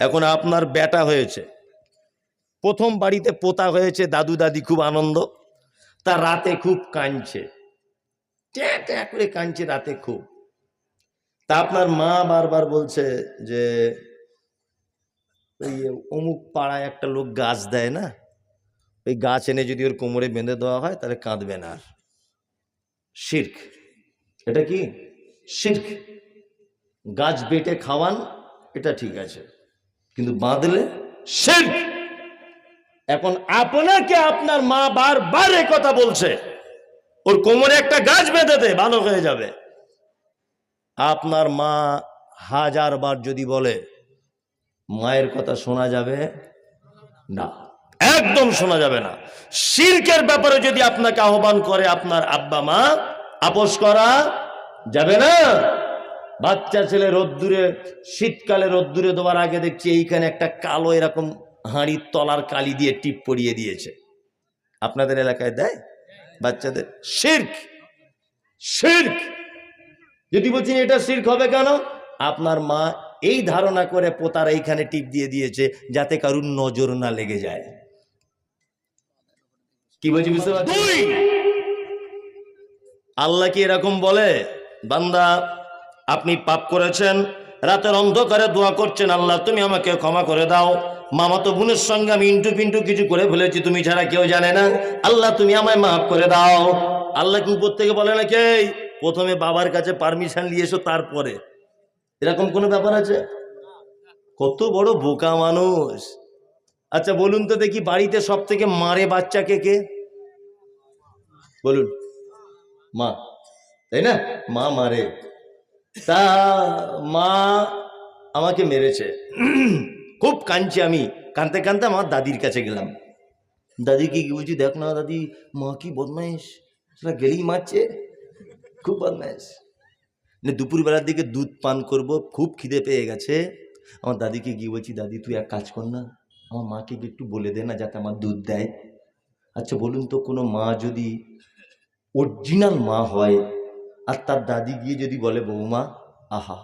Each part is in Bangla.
এখন আপনার বেটা হয়েছে। প্রথম বাড়িতে পোতা হয়েছে, দাদু দাদি খুব আনন্দ। তা রাতে খুব কাঁদছে। ট্যাঁ ট্যাঁ করে কাঁদছে রাতে খুব। তা আপনার মা বারবার বলছে যে ওই অমুক পাড়ায় একটা লোক গাছ দেয় না? ওই গাছ এনে যদি ওর কোমরে বেঁধে দেওয়া হয়, তাহলে কাঁদবে না আর। শির্ক। এটা কি? শির্ক। গাছ বেটে খাওয়ান, এটা ঠিক আছে। কিন্তু বাঁধলে শির্ক। এখন আপনাকে আপনার মা বারবার কথা বলছে। ওর কোমরে একটা গাছ বেঁধে দে, ভালো হয়ে যাবে। আপনার মা হাজার বার যদি বলে, মায়ের কথা শোনা যাবে না। একদম শোনা যাবে না। শির্কের ব্যাপারে যদি আপনাকে আহ্বান করে আপনার আব্বা মা, আপোষ করা যাবে না। বাচ্চা ছেলে রোদ্দুরে শীতকালে রোদ্দুরে দেওয়ার আগে দেখছি এইখানে একটা কালো এরকম হাঁড়ির তলার কালি দিয়ে টিপ পরিয়ে দিয়েছে। আপনাদের এলাকায় দেয়? বাচ্চাদের? শির্ক! শির্ক! যদি বলছেন এটা শির্ক হবে কেন? আপনার মা এই ধারণা করে পোতার এইখানে টিপ দিয়ে দিয়েছে যাতে কারুর নজর না লেগে যায়। কি বলছি বুঝতে পারছি আল্লাহ কি এরকম বলে? বান্দা আপনি পাপ করেছেন, রাতের অন্ধকারে দোয়া করছেন, আল্লাহ, তুমি আমাকে ক্ষমা করে দাও। মামাতো বোনের সঙ্গে আমি ইন্টু পিন্টু কিছু করে ফেলেছি, তুমি ছাড়া কেউ জানে না। আল্লাহ, তুমি আমায় মাফ করে দাও। আল্লাহ কি উপর থেকে বলে না কে, প্রথমে বাবার কাছে পারমিশন নিয়ে এসো, তারপরে। এরকম কোনো ব্যাপার আছে? কত বড় বোকা মানুষ। আচ্ছা বলুন তো দেখি, বাড়িতে সব থেকে মারে বাচ্চাকে কে? বলুন। মা, তাই না? মা মারে। তা মা আমাকে মেরেছে। খুব কাঁদছি আমি। কাঁদতে কাঁদতে আমার দাদির কাছে গেলাম। দাদিকে কি বলছি, দেখ না দাদি, মা কি বদমাইশ? সেটা গেলেই মারছে। খুব বদমাইশ। না দুপুরবেলার দিকে দুধ পান করব, খুব খিদে পেয়ে গেছে। আমার দাদিকে গিয়ে বলছি, দাদি, তুই এক কাজ কর না। আমার মাকে একটু বলে দে না, যাতে আমার দুধ দেয়। আচ্ছা বলুন তো কোনো মা যদি অরিজিনাল মা হয় আর তার দাদি গিয়ে যদি বলে, বৌমা, আহা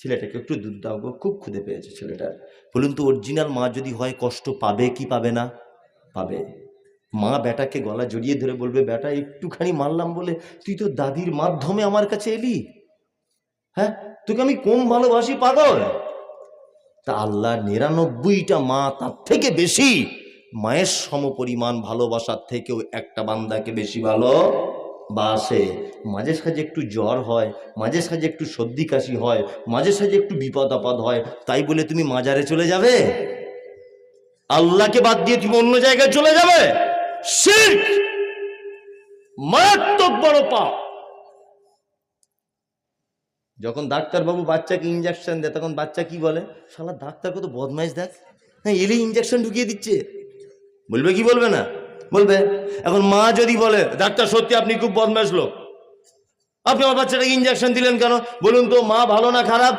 ছেলেটাকে একটু দুধ দাও গো, খুব খুদে পেয়েছে ছেলেটার। বলুন তো অরিজিনাল মা যদি হয়, কষ্ট পাবে কি পাবে না? পাবে। মা বেটাকে গলা জড়িয়ে ধরে বলবে বেটা একটুখানি মারলাম বলে তুই তো দাদির মাধ্যমে আমার কাছে এলি। হ্যাঁ তোকে আমি কম ভালোবাসি, পাগল? তা আল্লাহ নিরানব্বইটা মা তার থেকে বেশি মায়ের সমপরিমাণ ভালোবাসার থেকেও একটা বান্দাকে বেশি ভালো। বাসে মাঝে সাঝে একটু জ্বর হয়, মাঝে সাঝে একটু সর্দি কাশি হয়, মাঝে সাঝে একটু বিপদ আপদ হয়, তাই বলে তুমি মাজারে চলে যাবে? আল্লাহকে বাদ দিয়ে তুমি অন্য জায়গায় চলে যাবে? মারাত্মক বড় পাপ। যখন ডাক্তারবাবু বাচ্চাকে ইঞ্জেকশন দেয়, তখন বাচ্চা কি বলে? শালা ডাক্তার কত বদমাইশ দেখ। হ্যাঁ এলেই ইঞ্জেকশন ঢুকিয়ে দিচ্ছে। বলবে কি বলবে না? বলবে, এখন মা যদি বলে, ডাক্তার, সত্যি আপনি খুব বদমাইশ লোক। আপনি আমার বাচ্চাটাকে ইঞ্জেকশন দিলেন কেন? বলুন তো, মা ভালো না খারাপ?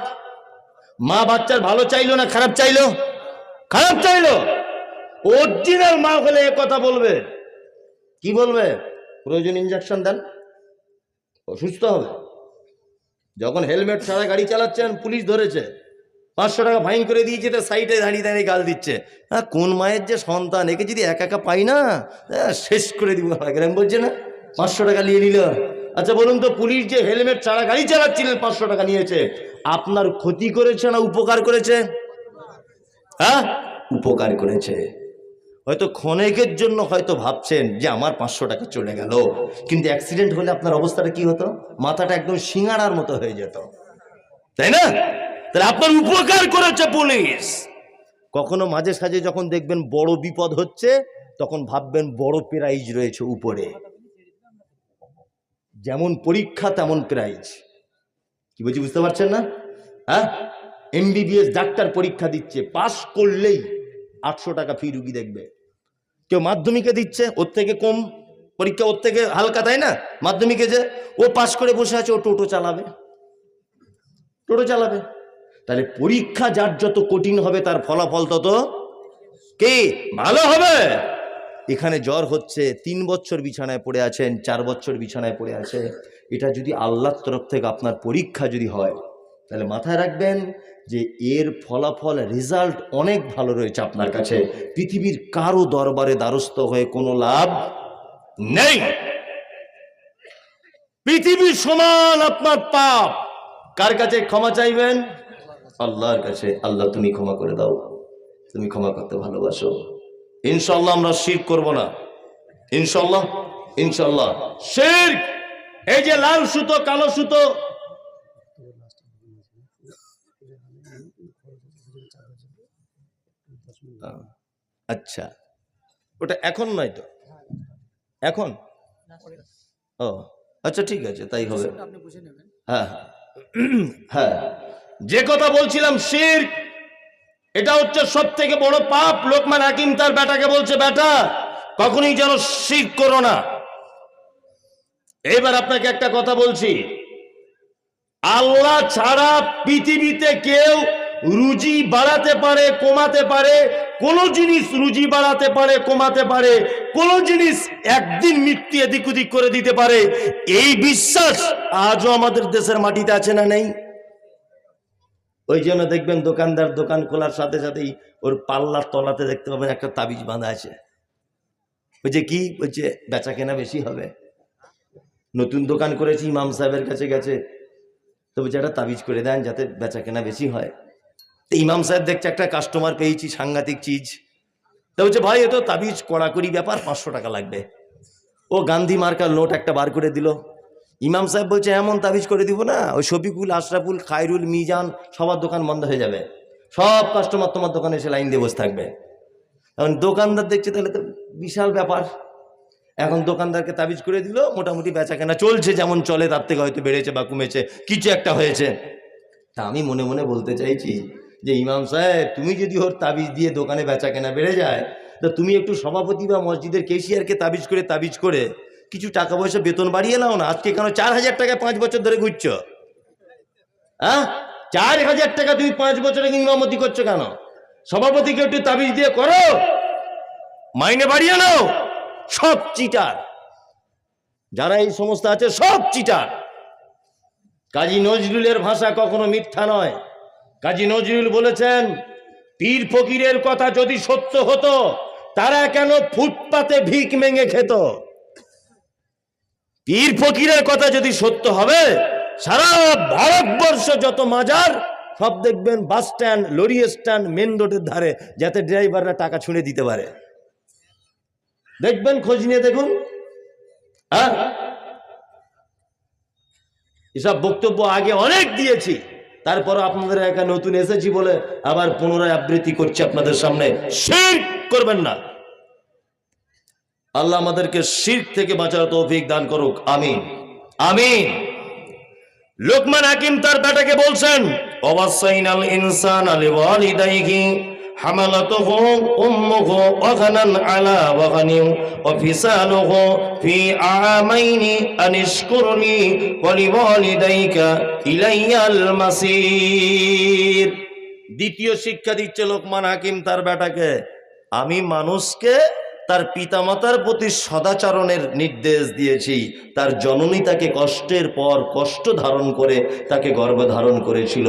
মা বাচ্চার ভালো চাইলো না খারাপ চাইলো? খারাপ চাইলো? অরিজিনাল মা হলে এ কথা বলবে। কি বলবে? প্রয়োজন ইঞ্জেকশন দেন। অসুস্থ হবে। যখন হেলমেট ছাড়া গাড়ি চালাচ্ছেন, পুলিশ ধরেছে। পাঁচশো টাকা ফাইন করে দিয়েছে তো সাইডে দাঁড়িয়ে দাঁড়িয়ে গাল দিচ্ছে। হ্যাঁ কোন মায়ের যে সন্তান, একে যদি একা একা পাই না শেষ করে দিব। গ্রাম বলছে না? পাঁচশো টাকা নিয়ে নিল। আচ্ছা বলুন তো, পুলিশ যে হেলমেট ছাড়া গাড়ি চালাচ্ছিলেন পাঁচশো টাকা নিয়েছে। আপনার ক্ষতি করেছে না উপকার করেছে? হ্যাঁ? উপকার করেছে। হয়তো ক্ষণেকের জন্য হয়তো ভাবছেন যে আমার পাঁচশো টাকা চলে গেল। কিন্তু অ্যাক্সিডেন্ট হলে আপনার অবস্থাটা কি হতো? মাথাটা একদম সিঙাড়ার মতো হয়ে যেত। তাই না? তাহলে আপনার উপকার করেছে পুলিশ। কখনো মাঝে সাঝে যখন দেখবেন বড় বিপদ হচ্ছে, তখন ভাববেন বড় প্রাইজ রয়েছে উপরে। যেমন পরীক্ষা, তেমন প্রাইজ কি বলছি, বুঝতে পারছেন না? হ্যাঁ? এমবিবিএস ডাক্তার পরীক্ষা দিচ্ছে, পাশ করলেই আটশো টাকা ফি রুগী দেখবে। কেউ মাধ্যমিকে দিচ্ছে, ওর থেকে কম পরীক্ষা, ওর থেকে হালকা, তাই না? মাধ্যমিকে যে, ও পাশ করে বসে আছে, ও টোটো চালাবে। টোটো চালাবে। তাহলে পরীক্ষা যার যত কঠিন হবে, তার ফলাফল তত কে? ভালো হবে। এখানে জ্বর হচ্ছে, তিন বছর বিছানায় পড়ে আছেন, চার বছর বিছানায় পড়ে আছে। এটা যদি আল্লাহর তরফ থেকে আপনার পরীক্ষা যদি হয়, তাহলে মাথায় রাখবেন যে এর ফলাফল রেজাল্ট অনেক ভালো রয়েছে আপনার কাছে। পৃথিবীর কারও দরবারে দ্বারস্থ হয়ে কোনো লাভ নেই। পৃথিবীর সমান আপনার পাপ। কার কাছে ক্ষমা চাইবেন? আল্লাহর কাছে আল্লাহ তুমি ক্ষমা করে দাও। তুমি ক্ষমা করতে ভালোবাসো। ইনশাল্লাহ আমরা শির করব না। ইনশাল্লাহ ইনশাল্লাহ শির! এই যে লাল সুতো কালো সুতো। আচ্ছা। ওটা এখন নয় তো? এখন? ও আচ্ছা ঠিক আছে তাই হবে। আপনি হ্যাঁ। হ্যাঁ। যে কথা বলছিলাম শির এটা হচ্ছে সব থেকে বড় পাপ। লোকমান হাকিম তার বেটাকে বলছে, বেটা, কখনই যেন শির করো না। এবার আপনাকে একটা কথা বলছি। আল্লাহ ছাড়া পৃথিবীতে কেউ রুজি বাড়াতে পারে, কমাতে পারে, কোন জিনিস রুজি বাড়াতে পারে, কমাতে পারে, কোন জিনিস একদিন মৃত্যু এদিক ওদিক করে দিতে পারে। এই বিশ্বাস আজও আমাদের দেশের মাটিতে আছে না নেই? ওই জন্য দেখবেন দোকানদার দোকান খোলার সাথে সাথেই ওর পাল্লার তলাতে দেখতে পাবেন একটা তাবিজ বাঁধা আছে। বলছে কি? বলছে বেচা কেনা বেশি হবে। নতুন দোকান করেছি, ইমাম সাহেবের কাছে গেছে। তো বলছে, একটা তাবিজ করে দেন যাতে বেচা কেনা বেশি হয়। তো ইমাম সাহেব দেখছে, একটা কাস্টমার পেয়েছি, সাংঘাতিক চিজ। তো বলছে, ভাই, এ তো তাবিজ কড়াকড়ি ব্যাপার, পাঁচশো টাকা লাগবে। ও গান্ধী মার্কার নোট একটা বার করে দিল। ইমাম সাহেব বলছে, এমন তাবিজ করে দিব না, ওই শফিকুল, আশরাফুল, খায়রুল, মিজান, সবার দোকান বন্ধ হয়ে যাবে। সব কাস্টমার তোমার দোকানে এসে লাইন দিয়ে বসে থাকবে। এখন দোকানদার দেখছে তাহলে তো বিশাল ব্যাপার। এখন দোকানদারকে তাবিজ করে দিল, মোটামুটি বেচা কেনা চলছে, যেমন চলে, তার থেকে হয়তো বেড়েছে বা কমেছে, কিছু একটা হয়েছে। তা আমি মনে মনে বলতে চাইছি যে, ইমাম সাহেব, তুমি যদি ওর তাবিজ দিয়ে দোকানে বেচা কেনা বেড়ে যায়, তো তুমি একটু সভাপতি বা মসজিদের কেশিয়ারকে তাবিজ করে তাবিজ করে কিছু টাকা পয়সা বেতন বাড়িয়ে নাও না। আজকে কেন চার হাজার টাকা পাঁচ বছর ধরে ঘুরছো? হ্যাঁ? চার হাজার টাকা তুমি পাঁচ বছরে ইমামতি করছ কেন? সভাপতিকে একটু তাবিজ দিয়ে করো। মাইনে বাড়িয়ে নাও। সব চিটার। যারা এই সমস্ত আছে, সব চিটার। কাজী নজরুলের ভাষা কখনো মিথ্যা নয়। কাজী নজরুল বলেছেন, পীর ফকিরের কথা যদি সত্য হতো, তারা কেন ফুটপাতে ভিক মেঙে খেত? পীর ফকিরের কথা যদি সত্য হবে, সারা ভারতবর্ষ যত মাজার, সব দেখবেন bus stand, lorry stand, main রোডের ধারে, যাতে ড্রাইভাররা টাকা ছুঁড়ে দিতে পারে। দেখবেন, খোঁজ নিয়ে দেখুন। হ্যাঁ? এসব বক্তব্য আগে অনেক দিয়েছি তারপর আপনাদের একা নতুন এসেছি বলে আবার পুনরায় আবৃত্তি করছি আপনাদের সামনে। শির করবেন না। আল্লাহ আমাদেরকে শির থেকে বাঁচার তৌফিক দান করুক আমিন আমিন লোকমান হাকিম তার বেটাকে বলছেন অবাসাইনাল ইনসান আলি ওয়ালিদাইহি حملته أمه وغنا على وغن وفصاله في عامين أن اشكر لي ولوالديك إلي المصير দ্বিতীয় শিক্ষা দিচ্ছে লোকমান হাকিম তার বেটাকে আমি মানুষকে তার পিতামাতার প্রতি সদাচরণের নির্দেশ দিয়েছি। তার জননী তাকে কষ্টের পর কষ্ট ধারণ করে তাকে গর্ভে ধারণ করেছিল।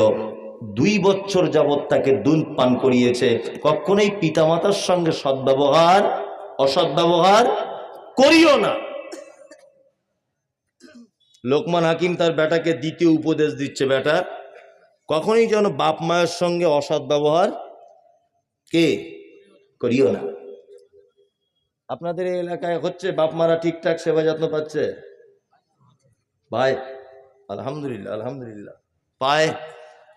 দুই বছর যাবৎ তাকে দুধ পান করিয়েছে। কখনোই পিতামাতার সঙ্গে সদ্ব্যবহার, অসদ্ব্যবহার করিও না। লোকমান হাকিম তার বেটাকে দ্বিতীয় উপদেশ দিচ্ছে, বেটা, কখনোই যেন বাপ মায়ের সঙ্গে অসৎ ব্যবহার কে? করিও না। আপনাদের এই এলাকায় হচ্ছে বাপ মারা ঠিকঠাক সেবা যত্ন পাচ্ছে? ভাই, আলহামদুলিল্লাহ আলহামদুলিল্লাহ। পায়,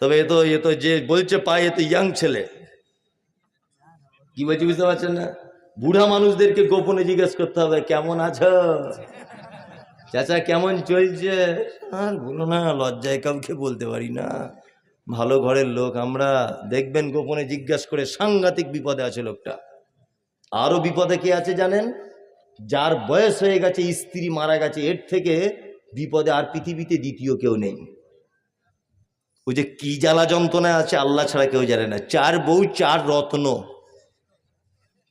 তবে এ তো এ তো যে বলছে পায় এ তো ইয়াং ছেলে। কি বলছি বুঝতে পারছেন না? বুড়া মানুষদেরকে গোপনে জিজ্ঞেস করতে হবে, কেমন আছো? চাচা, কেমন চলছে? আর বলো না, লজ্জায় কাউকে বলতে পারি না। ভালো ঘরের লোক আমরা। দেখবেন গোপনে জিজ্ঞাসা করে সাংঘাতিক বিপদে আছে লোকটা। আরও বিপদে কে আছে জানেন? যার বয়স হয়ে গেছে, স্ত্রী মারা গেছে, এর থেকে বিপদে আর পৃথিবীতে দ্বিতীয় কেউ নেই। ওই যে কি জ্বালা যন্ত্রণা আছে, আল্লাহ ছাড়া কেউ জানে না। চার বউ, চার রত্ন।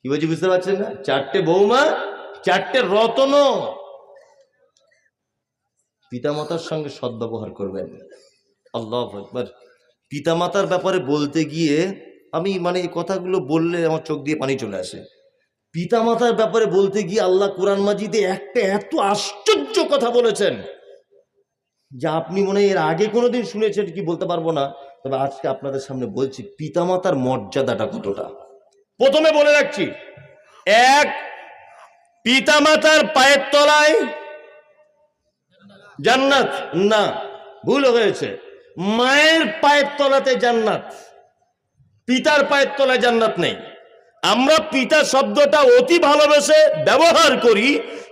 কি বলছি, বুঝতে পারছেন না? চারটে বৌমা চারটে রত্ন। পিতামাতার সঙ্গে সদ্ব্যবহার করবেন। আল্লাহ একবার পিতামাতার ব্যাপারে বলতে গিয়ে আমি মানে এই কথাগুলো বললে আমার চোখ দিয়ে পানি চলে আসে। পিতামাতার ব্যাপারে বলতে গিয়ে আল্লাহ কোরআন মাজিদে একটা এত আশ্চর্য কথা বলেছেন, যা আপনি মনে এর আগে কোনোদিন শুনেছেন কি বলতে পারব না, তবে আজকে আপনাদের সামনে বলছি পিতামাতার মর্যাদাটা কতটা। প্রথমে বলে রাখছি, এক, পিতামাতার পায়ের তলায় জান্নাত, না, ভুল হয়েছে, মায়ের পায়ের তলাতে জান্নাত, পিতার পায়ের তলায় জান্নাত নেই। আমরা পিতা শব্দটা অতি ভালোবেসে ব্যবহার করি,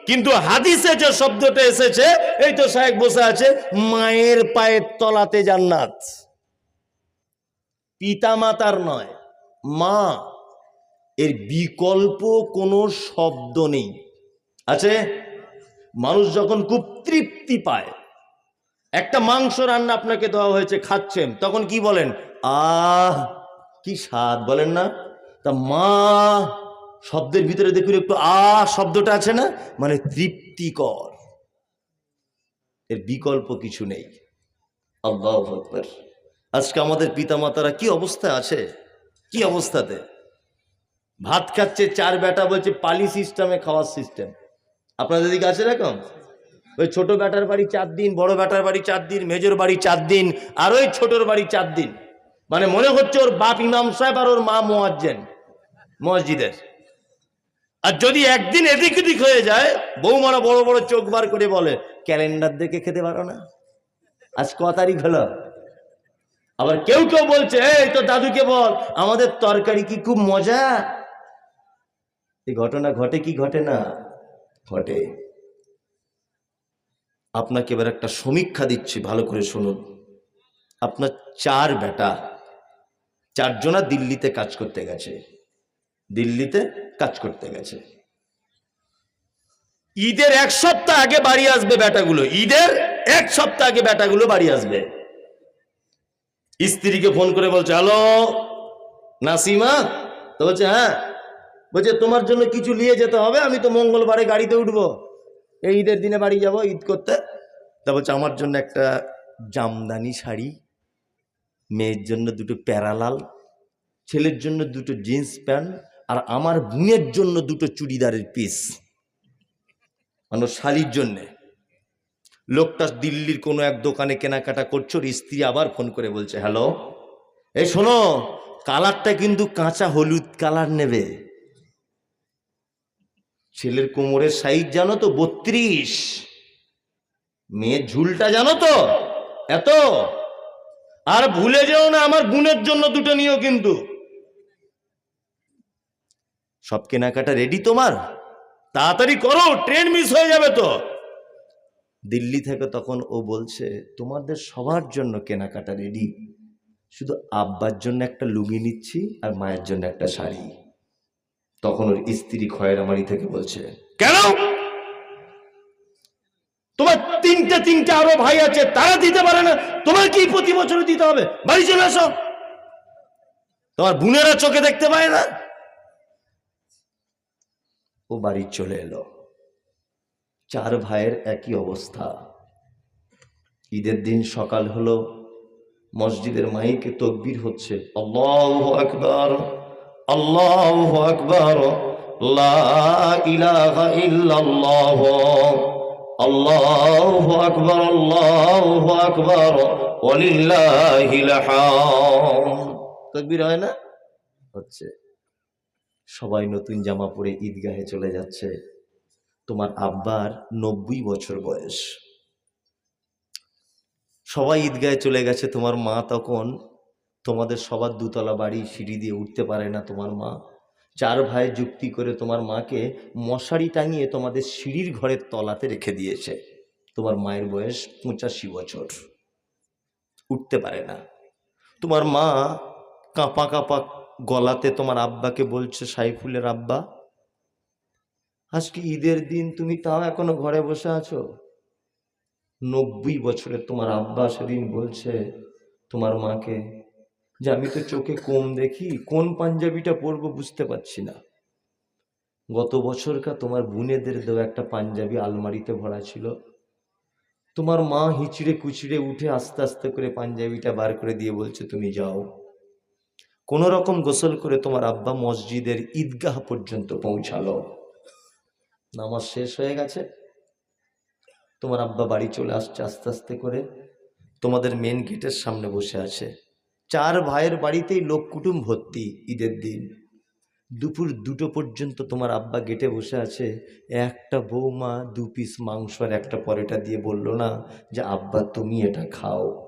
কিন্তু হাদিসে যে শব্দটা এসেছে, এই তো সাহেব বসে আছে, মায়ের পায়ের তলাতে জান্নাত। পিতা মাতার নয়, মা। এর বিকল্প কোনো শব্দ নেই। আছে? মানুষ যখন খুব তৃপ্তি পায়, একটা মাংস রান্না আপনাকে দেওয়া হয়েছে, খাচ্ছেন, তখন কি বলেন? আহ, কি স্বাদ বলেন না? তা মা শব্দের ভিতরে দেখুন একটু আ শব্দটা আছে না? মানে তৃপ্তিকর। এর বিকল্প কিছু নেই। আল্লাহ আকবর। আজকে আমাদের পিতামাতারা কি অবস্থায় আছে? কি অবস্থাতে? ভাত খাচ্ছে, চার বেটা বলছে, পালি সিস্টেমে খাওয়ার সিস্টেম আপনাদের দিকে আছে এরকম? ওই ছোট বেটার বাড়ি চার দিন, বড় বেটার বাড়ি চার দিন, মেজর বাড়ি চার দিন, আর ওই ছোটর বাড়ি চার দিন। মানে মনে হচ্ছে ওর বাপ ইমাম সাহেব আর ওর মা মোয়াজ্জেন। মসজিদের। আর যদি একদিন এদিক ওদিক হয়ে যায়, বৌমারা বড় বড় চোখ বার করে বলে, ক্যালেন্ডার দেখে খেতে পারো না? আজ ক তারিখ হলো? আবার কেউ কেউ বলছে, এই তো দাদুকে বল, আমাদের তরকারি কি খুব মজা? এই ঘটনা ঘটে কি ঘটে না? ঘটে। আপনাকে এবার একটা সমীক্ষা দিচ্ছি, ভালো করে শুনুন। আপনার চার বেটা, চারজনা দিল্লিতে কাজ করতে গেছে। দিল্লিতে কাজ করতে গেছে। ঈদের এক সপ্তাহ আগে বাড়ি আসবে বেটাগুলো। ঈদের এক সপ্তাহ আগে বেটাগুলো বাড়ি আসবে। স্ত্রীকে ফোন করে বলছে, হ্যালো, নাসিমা? তো বলছে হ্যাঁ। বলছে, তোমার জন্য কিছু নিয়ে যেতে হবে, আমি তো মঙ্গলবারে গাড়িতে উঠবো। এই ঈদের দিনে বাড়ি যাব ঈদ করতে। তা বলছে, আমার জন্য একটা জামদানি শাড়ি, মেয়ের জন্য দুটো প্যারালাল, ছেলের জন্য দুটো জিন্স প্যান্ট আর আমার বোনের জন্য দুটো চুড়িদারের পিস মানে শাড়ির জন্যে। লোকটা দিল্লির কোনো এক দোকানে কেনাকাটা করছ স্ত্রী আবার ফোন করে বলছে হ্যালো এই শোনো কালারটা কিন্তু কাঁচা হলুদ কালার নেবে। ছেলের কোমরের সাইজ জানো তো, বত্রিশ। মেয়ের ঝুলটা জানো তো, এত। আর ভুলে যেও না, আমার বোনের জন্য দুটো নিও কিন্তু। সব কেনাকাটা রেডি তোমার? তাড়াতাড়ি করো ট্রেন মিস হয়ে যাবে তো। দিল্লি থেকে তখন ও বলছে, তোমাদের সবার জন্য কেনাকাটা রেডি শুধু আব্বার জন্য একটা লুঙ্গি নিচ্ছি আর মায়ের জন্য একটা শাড়ি। তখন ওর স্ত্রী খয়েরামারি থেকে বলছে, কেন? তোমার তিনটে তিনটে আরও ভাই আছে, তারা দিতে পারে না। তোমার কি প্রতি বছর দিতে হবে? বাড়ি চলে আসো তোমার বোনেরা চোখে দেখতে পায় না। ও বাড়ি চলে এলো। চার ভাইয়ের একই অবস্থা। ঈদের দিন সকাল হলো, মসজিদের মাইকে তকবির হচ্ছে, আল্লাহ আকবার আল্লাহ আকবার আল্লাহু আকবার আল্লাহু আকবার তাকবীর হয় না? হচ্ছে। সবাই নতুন জামা পরে ঈদগাহে চলে যাচ্ছে। তোমার আব্বার নব্বই বছর বয়স। সবাই ঈদগাহে চলে গেছে, তোমার মা তখন তোমাদের সবার দুতলা বাড়ি সিঁড়ি দিয়ে উঠতে পারে না তোমার মা। চার ভাই যুক্তি করে তোমার মাকে মশারি টাঙিয়ে তোমাদের সিঁড়ির ঘরের তলাতে রেখে দিয়েছে। তোমার মায়ের বয়স পঁচাশি বছর। উঠতে পারে না। তোমার মা কাঁপা কাঁপা গলাতে তোমার আব্বাকে বলছে, সাইফুলের আব্বা, আজকে ঈদের দিন তুমি তাও এখনও ঘরে বসে আছো? নব্বই বছরের তোমার আব্বা সেদিন বলছে তোমার মাকে যে, আমি তো চোখে কম দেখি, কোন পাঞ্জাবিটা পরবো বুঝতে পারছি না। গত বছরকার তোমার বোনেদের দেওয়া একটা পাঞ্জাবি আলমারিতে ভরা ছিল। তোমার মা হিচড়ে কুচড়ে উঠে আস্তে আস্তে করে পাঞ্জাবিটা বার করে দিয়ে বলছে, তুমি যাও। কোনো রকম গোসল করে তোমার আব্বা মসজিদের ঈদগাহ পর্যন্ত পৌঁছালো। নামাজ শেষ হয়ে গেছে। তোমার আব্বা বাড়ি চলে আসছে আস্তে আস্তে করে। তোমাদের মেন গেটের সামনে বসে আছে। চার ভাইয়ের বাড়িতেই লোক কুটুম ভর্তি ঈদের দিন। দুপুর দুটো পর্যন্ত তোমার আব্বা গেটে বসে আছে। একটা বৌমা দু পিস মাংস আর একটা পরেটা দিয়ে বলল না যে, আব্বা, তুমি এটা খাও।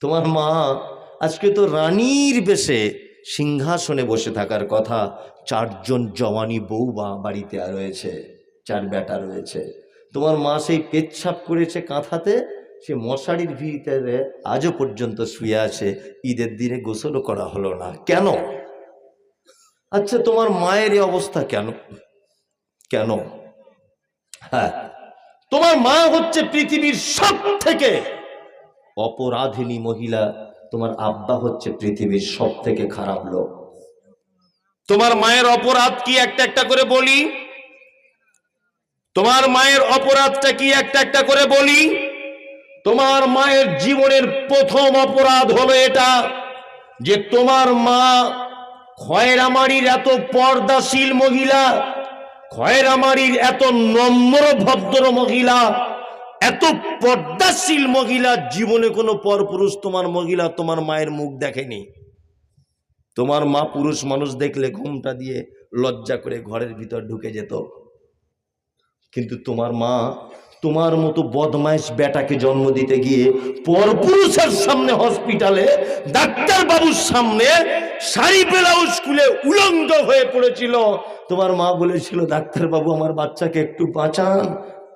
তোমার মা আজকে তো রানীর বেশে সিংহাসনে বসে থাকার কথা চারজন জওয়ানি বৌমা বাড়িতে আর রয়েছে, চার বেটা রয়েছে। তোমার মা সেই পেচ্ছাপ করেছে কাঁথাতে, সে মশারির ভিতরে আজও পর্যন্ত শুয়ে আছে, ঈদের দিনে গোসলও করা হলো না। কেন? আচ্ছা তোমার মায়ের এই অবস্থা কেন? কেন? হ্যাঁ তোমার মা হচ্ছে পৃথিবীর সব থেকে অপরাধিনী মহিলা। তোমার আব্বা হচ্ছে পৃথিবীর সব থেকে খারাপ লোক। তোমার মায়ের অপরাধ কি একটা একটা করে বলি? তোমার মায়ের অপরাধটা কি একটা একটা করে বলি? তোমার মায়ের জীবনের প্রথম অপরাধ হলো এটা যে তোমার মা খয়রামারির এত পর্দাশীল মহিলা, খয়রামারির এত নম্র ভদ্র মহিলা, এত পর্দাশীল মহিলা জীবনে কোনো পরপুরুষ তোমার মহিলা তোমার মায়ের মুখ দেখেনি। তোমার মা পুরুষ মানুষ দেখলে ঘুমটা দিয়ে লজ্জা করে ঘরের ভিতর ঢুকে যেত। কিন্তু তোমার মা তোমার মতো বদমাইশ বেটাকে জন্ম দিতে গিয়ে পরপুরুষের সামনে হসপিটালে ডাক্তার বাবুর সামনে শাড়ি ব্লাউজ স্কুলে উলঙ্গ হয়ে পড়েছিল। তোমার মা বলেছিল ডাক্তার বাবু আমার বাচ্চাকে একটু বাঁচান।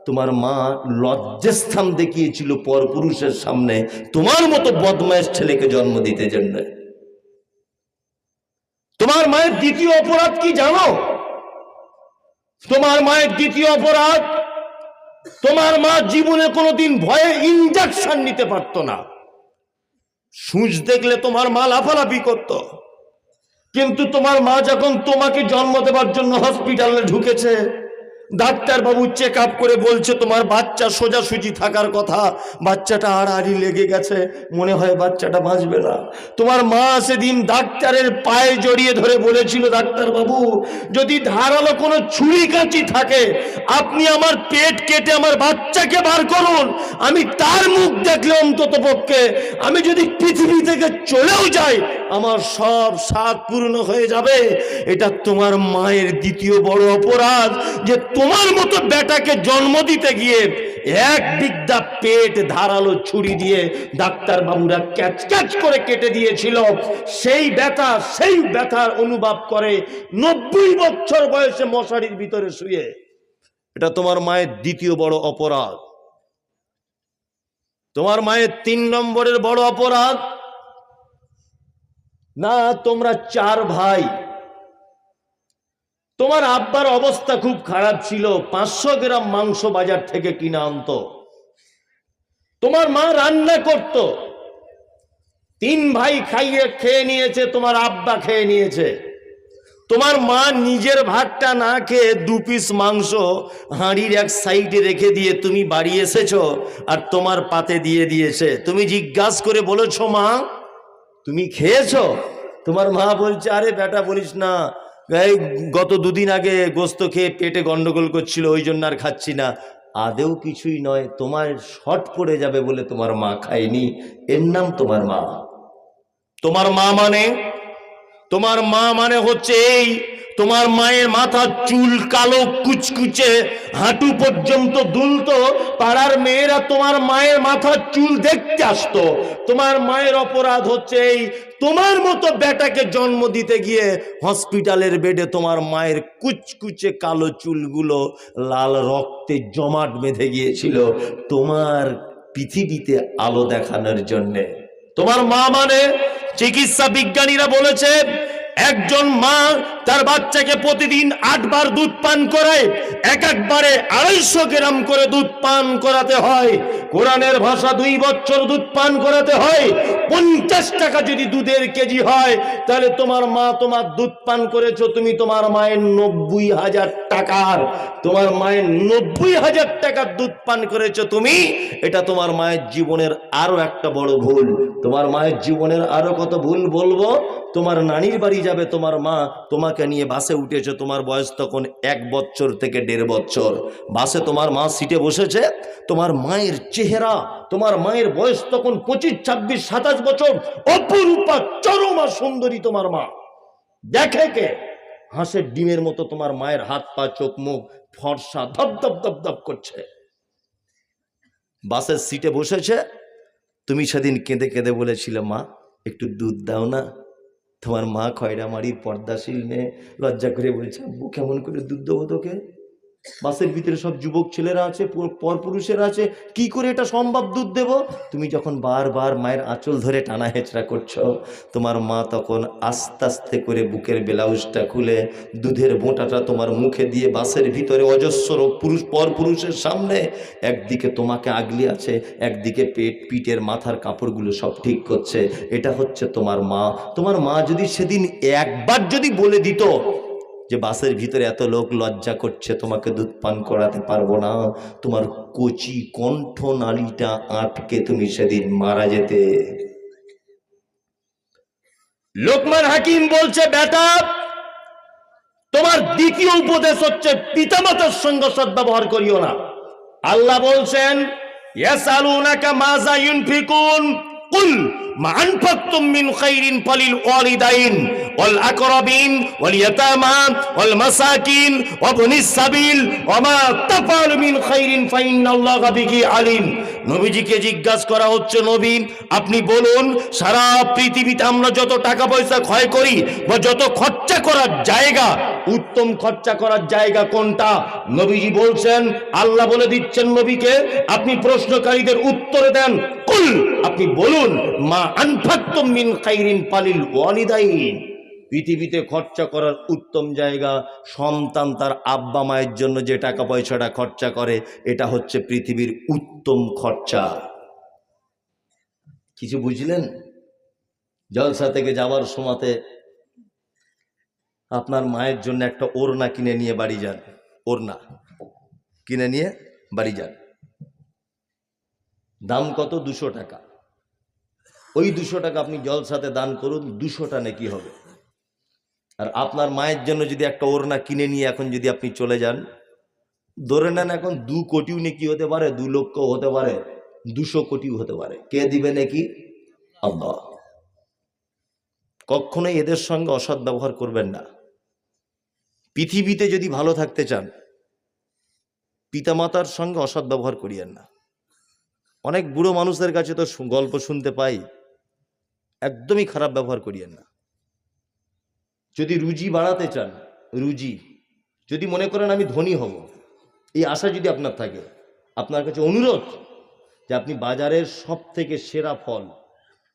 তোমার মা লজ্জাস্থান দেখিয়েছিল পরপুরুষের সামনে, তোমার মতো বদমাইশ ছেলেকে জন্ম দিতে জন্য। তোমার মায়ের দ্বিতীয় অপরাধ কি জানো? তোমার মায়ের দ্বিতীয় অপরাধ, তোমার মা জীবনে কোনোদিন ভয়ে ইনজেকশন নিতে পারতো না। সূচ দেখলে তোমার মা লাফালাফি করত। কিন্তু তোমার মা যখন তোমাকে জন্ম দেবার জন্য হসপিটালে ঢুকেছে ডাক্তার বাবু চেক আপ করে বলছে, তোমার বাচ্চা সোজাসুজি থাকার কথা। বাচ্চাটা আর আড়াআড়ি লেগে গেছে। মনে হয় বাচ্চাটা বাঁচবে না। তোমার মা সেদিন ডাক্তারের পায়ে জড়িয়ে ধরে বলেছিল, ডাক্তার বাবু, যদি ধারালো কোনো ছুরি কাঁচি থাকে, আপনি আমার পেট কেটে আমার বাচ্চাকে বার করুন। আমি তার মুখ দেখলে অন্তত পক্ষে আমি যদি পৃথিবী থেকে চলেও যাই আমার সব স্বাদ পূর্ণ হয়ে যাবে। এটা তোমার মায়ের দ্বিতীয় বড় অপরাধ যে তোমার মতো বেটাকে জন্ম দিতে গিয়ে এক বিদ্যা পেট ধারালো ছুরি দিয়ে ডাক্তার বাবুরা ক্যাচ ক্যাচ করে কেটে দিয়েছিল। সেই ব্যথা, সেই ব্যথার অনুভব করে নব্বই বছর বয়সে মশারির ভিতরে শুয়ে। এটা তোমার মায়ের দ্বিতীয় বড় অপরাধ। তোমার মায়ের তিন নম্বরের বড় অপরাধ না, তোমরা চার ভাই। তোমার আব্বার অবস্থা খুব খারাপ ছিল, পাঁচশো গ্রাম মাংস বাজার থেকে কিনে আনতো। তোমার মা রান্না করত। তিন ভাই খাইয়ে খেয়ে নিয়েছে, তোমার আব্বা খেয়ে নিয়েছে। তোমার মা নিজের ভাতটা না খেয়ে দু পিস মাংস হাঁড়ির এক সাইডে রেখে দিয়ে, তুমি বাড়ি এসেছ আর তোমার পাতে দিয়ে দিয়েছে। তুমি জিজ্ঞাসা করে বলেছ, মা তুমি খেয়েছো? তোমার মা বলছে, আরে বেটা বলিস না। এই গত দুদিন আগে গোস্ত খেয়ে পেটে গন্ডগোল করছিল, ওই জন্য আর খাচ্ছি না। আদেও কিছুই নয়, তোমার শট পড়ে যাবে বলে তোমার মা খায়নি। এর নাম তোমার মা। তোমার মা মানে? তোমার মা মানে হচ্ছে এই তোমার মায়ের মাথার চুল কালো কুচকুচে, হাঁটু পর্যন্ত দুলতো, পাড়ার মেয়েরা তোমার মায়ের মাথার চুল দেখতে আসতো। তোমার মায়ের অপরাধ হচ্ছে এই, তোমার মতো বেটাকে জন্ম দিতে গিয়ে হসপিটালের বেডে তোমার মায়ের কুচকুচে কালো চুলগুলো লাল রক্তে জমাট বেঁধে গিয়েছিল তোমার পৃথিবীতে আলো দেখানোর জন্যে। তোমার মা মানে চিকিৎসা বিজ্ঞানীরা বলেছে একজন মা তার বাচ্চাকে প্রতিদিন আটবার দুধ পান করায়, এক একবারে আড়াইশো গ্রাম করে দুধ পান করাতে হয়। কোরআনের ভাষা দুই বছর দুধ পান করাতে হয়। পঞ্চাশ টাকা যদি দুধের কেজি হয়, তাহলে তোমার মা তোমার দুধ পান করেছ, তুমি তোমার মায়ের নব্বই হাজার টাকার। তোমার মায়ের নব্বই হাজার টাকার দুধ পান করেছ তুমি, এটা তোমার মায়ের জীবনের আরও একটা বড় ভুল। তোমার মায়ের জীবনের আরও কত ভুল বলব? তোমার নানির বাড়ি যাবে, তোমার মা তোমাকে নিয়ে বাসে উঠেছে, তোমার বয়স তখন এক বছর থেকে দেড় বছর। বাসে তোমার মা সিটে বসেছে, তোমার মায়ের চেহারা, তোমার মায়ের বয়স তখন পঁচিশ, ছাব্বিশ, সাতাশ বছর, অপরূপা, চরমা সুন্দরী তোমার মা। দেখে কে? হাঁসের ডিমের মতো তোমার মায়ের হাত পা, চোখ, মুখ, ফর্সা, ধপ ধপ ধপ ধপ করছে। বাসের সিটে বসেছে, তুমি সেদিন কেঁদে কেঁদে বলেছিলে, মা, একটু দুধ দাও না। তোমার মা খয়রামারির পর্দাশীল মেয়ে লজ্জা করে বলছে আব্বু কেমন করে দুধ দেবো তোকে বাসের ভিতরে সব যুবক ছেলেরা আছে, পর- পরপুরুষেরা আছে। কি করে এটা সম্ভব দুধ দেব? তুমি যখন বারবার মায়ের আঁচল ধরে টানা হেঁচড়া করছ, তোমার মা তখন আস্তে আস্তে করে বুকের ব্লাউজটা খুলে দুধের বোঁটাটা তোমার মুখে দিয়ে বাসের ভিতরে অজস্র পুরুষ, পরপুরুষের সামনে একদিকে তোমাকে আগলি আছে, একদিকে পেট, পিঠের মাথার কাপড়গুলো সব ঠিক করছে। এটা হচ্ছে তোমার মা। তোমার মা যদি সেদিন একবার যদি বলে দিত যে বাসের ভিতরে এত লোক লজ্জা করছে, তোমাকে দুধ পান করাতে পারব না। তোমার কচি কণ্ঠ নালীটা আটকে তুমি সেদিন মারা যেতে। লোকমান হাকিম বলছে, বেটা, তোমার দ্বিতীয় উপদেশ হচ্ছে পিতামাতার সঙ্গে সদ্ব্যবহার করিও না। আল্লাহ বলছেন কুল মা আনফাকতুম মিন খাইরিন ফালিল ওয়ালিদাইন। ওয়াল আকরাবিন, ওয়াল ইয়াতামা, ওয়াল মাসাকিন, ওয়া বনিস সাবিল, ওয়া মা তাফআলু মিন খাইরিন ফাইন্নাল্লাহা নবীজিকে জিজ্ঞাসা করা হচ্ছে, নবী, আপনি বলুন, সারা পৃথিবীতে আমরা যত টাকা পয়সা ক্ষয় করি বা যত খরচা করার জায়গা, উত্তম খরচা করার জায়গা কোনটা? নবীজি বলছেন, আল্লাহ বলে দিচ্ছেন নবীকে, আপনি প্রশ্নকারীদের উত্তরে দেন। কুল, আপনি বলুন, মা আনফাক্তম মিন খাইরিন পালিল ওয়ালিদাইন। পৃথিবীতে খরচা করার উত্তম জায়গা সন্তান তার আব্বা মায়ের জন্য যে টাকা পয়সাটা খরচা করে, এটা হচ্ছে পৃথিবীর উত্তম খরচা। কিছু বুঝলেন? জলসা থেকে যাওয়ার সময়তে আপনার মায়ের জন্য একটা ওড়না কিনে নিয়ে বাড়ি যান। ওড়না কিনে নিয়ে বাড়ি যান। দাম কত? দুশো টাকা। ওই দুশো টাকা আপনি জলসাতে দান করুন, দুশোটা নাকি হবে। আর আপনার মায়ের জন্য যদি একটা ওড়না কিনে নিয়ে এখন যদি আপনি চলে যান, ধরে নেন এখন দু কোটিও নাকি হতে পারে, দু লক্ষ হতে পারে, দুশো কোটিও হতে পারে। কে দিবে নাকি? আল্লাহ। কখনোই এদের সঙ্গে অসৎ ব্যবহার করবেন না। পৃথিবীতে যদি ভালো থাকতে চান, পিতামাতার সঙ্গে অসৎ ব্যবহার করিয়েন না। অনেক বুড়ো মানুষদের কাছে তো গল্প শুনতে পাই, একদমই খারাপ ব্যবহার করিয়েন না। যদি রুজি বাড়াতে চান, রুজি, যদি মনে করেন আমি ধনী হব, এই আশা যদি আপনার থাকে, আপনার কাছে অনুরোধ যে আপনি বাজারের সব থেকে সেরা ফল,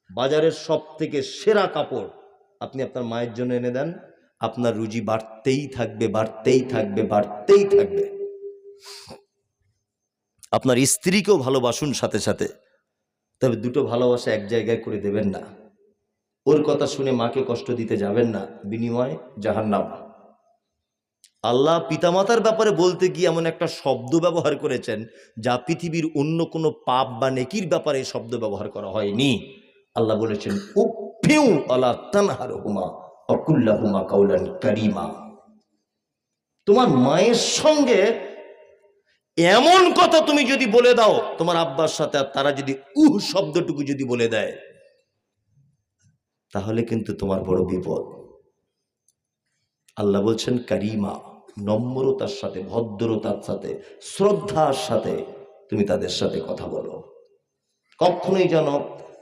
বাজারের সব থেকে সেরা কাপড় আপনি আপনার মায়ের জন্য এনে দেন। আপনার রুজি বাড়তেই থাকবে বাড়তেই থাকবে বাড়তেই থাকবে। আপনার স্ত্রীকেও ভালোবাসুন সাথে সাথে। তবে দুটো ভালোবাসা এক জায়গায় করে দেবেন না। ওর কথা শুনে মাকে কষ্ট দিতে যাবেন না, বিনিময় জাহান্নাম। আল্লাহ পিতামাতার ব্যাপারে বলতে গিয়ে এমন একটা শব্দ ব্যবহার করেছেন, যা পৃথিবীর অন্য কোনো পাপ বা নেকির ব্যাপারে শব্দ ব্যবহার করা হয়নি। আল্লাহ বলেছেন তোমার মায়ের সঙ্গে এমন কথা তুমি যদি বলে দাও, তোমার আব্বার সাথে আর তারা যদি উহ শব্দটুকু যদি বলে দেয় তাহলে কিন্তু তোমার বড় বিপদ। আল্লাহ বলছেন, কারিমা, নম্রতার সাথে, ভদ্রতার সাথে, শ্রদ্ধার সাথে তুমি তাদের সাথে কথা বলো। কখনোই যেন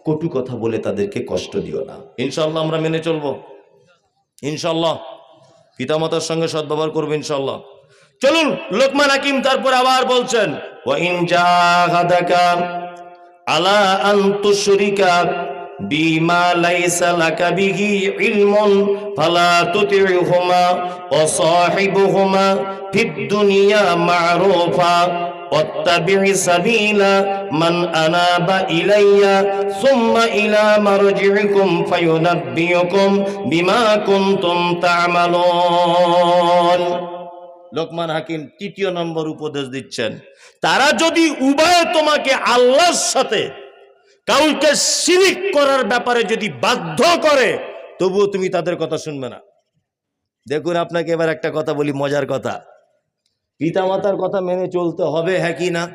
কটু কথা বলে তাদেরকে কষ্ট দিও না। ইনশাল্লাহ আমরা মেনে চলবো। ইনশাল্লাহ পিতামাতার সঙ্গে সদ্ব্যবহার করব ইনশাল্লাহ চলুন, লোকমান হাকিম তারপর আবার বলছেন আলা আন তুশরিকা বিমা লাইসা লাকা বিহি ইলমুন ফালা তুতিউহুমা ওয়া সাহিবুহুমা ফিদ দুনিয়া মা'রুফা واتبع سبيل من أناب إلي ثم إلى مرجعكم فينبئكم بما كنتم تعملون লোকমান হাকিম তৃতীয় নম্বর উপদেশ দিচ্ছেন তারা যদি উভয় তোমাকে আল্লাহর সাথে কাউকে শিরিক করার ব্যাপারে যদি বাধ্য করে, তবুও তুমি তাদের কথা শুনবে না। দেখুন, আপনাকে এবার একটা কথা বলি, মজার কথা। পিতামাতার কথা মেনে চলতে হবে হ্যাঁ কি না?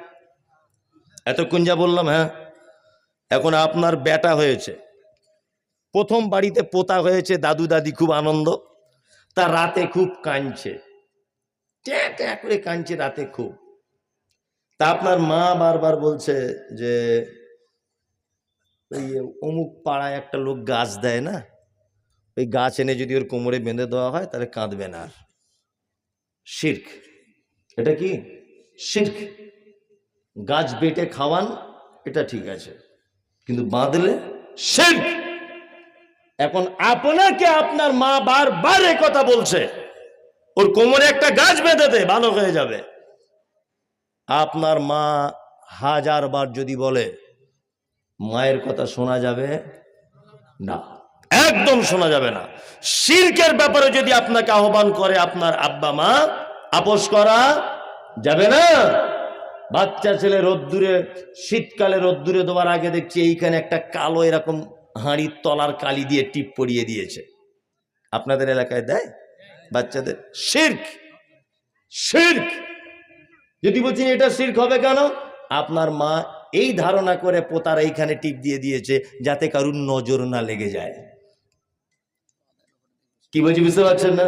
এতক্ষণ যা বললাম হ্যাঁ? এখন আপনার বেটা হয়েছে। প্রথম বাড়িতে পোতা হয়েছে, দাদু দাদি খুব আনন্দ। তা রাতে খুব কাঁদছে। ট্যাঁ করে কাঁদছে রাতে খুব। তা আপনার মা বারবার বলছে যে ওই অমুক পাড়ায় একটা লোক গাছ দেয় না? ওই গাছ এনে যদি ওর কোমরে বেঁধে দেওয়া হয়, তাহলে কাঁদবে না আর। শির্ক। এটা কি? শির্ক। গাছ বেটে খাওয়ান, এটা ঠিক আছে। কিন্তু বাঁধলে শির্ক। এখন আপনাকে আপনার মা বারবার কথা বলছে। ওর কোমরে একটা গাছ বেঁধে দে, ভালো হয়ে যাবে। আপনার মা হাজার বার যদি বলে মায়ের কথা শোনা যাবে না। একদম শোনা যাবে না। শির্কের ব্যাপারে যদি আপনাকে আহ্বান করে আপনার আব্বা মা, আপোষ করা যাবে না। বাচ্চা ছেলে রোদ্দুরে, শীতকালে রোদ্দুরে দেওয়ার আগে দেখছি এইখানে একটা কালো এরকম হাঁড়ির তলার কালি দিয়ে টিপ পরিয়ে দিয়েছে। আপনাদের এলাকায় দেয়? বাচ্চাদের? শির্ক! শির্ক! যদি বলছেন এটা শির্ক হবে কেন? আপনার মা এই ধারণা করে পোতার এইখানে টিপ দিয়ে দিয়েছে যাতে কারুর নজর না লেগে যায়। কি বলছি বুঝতে পারছেন না?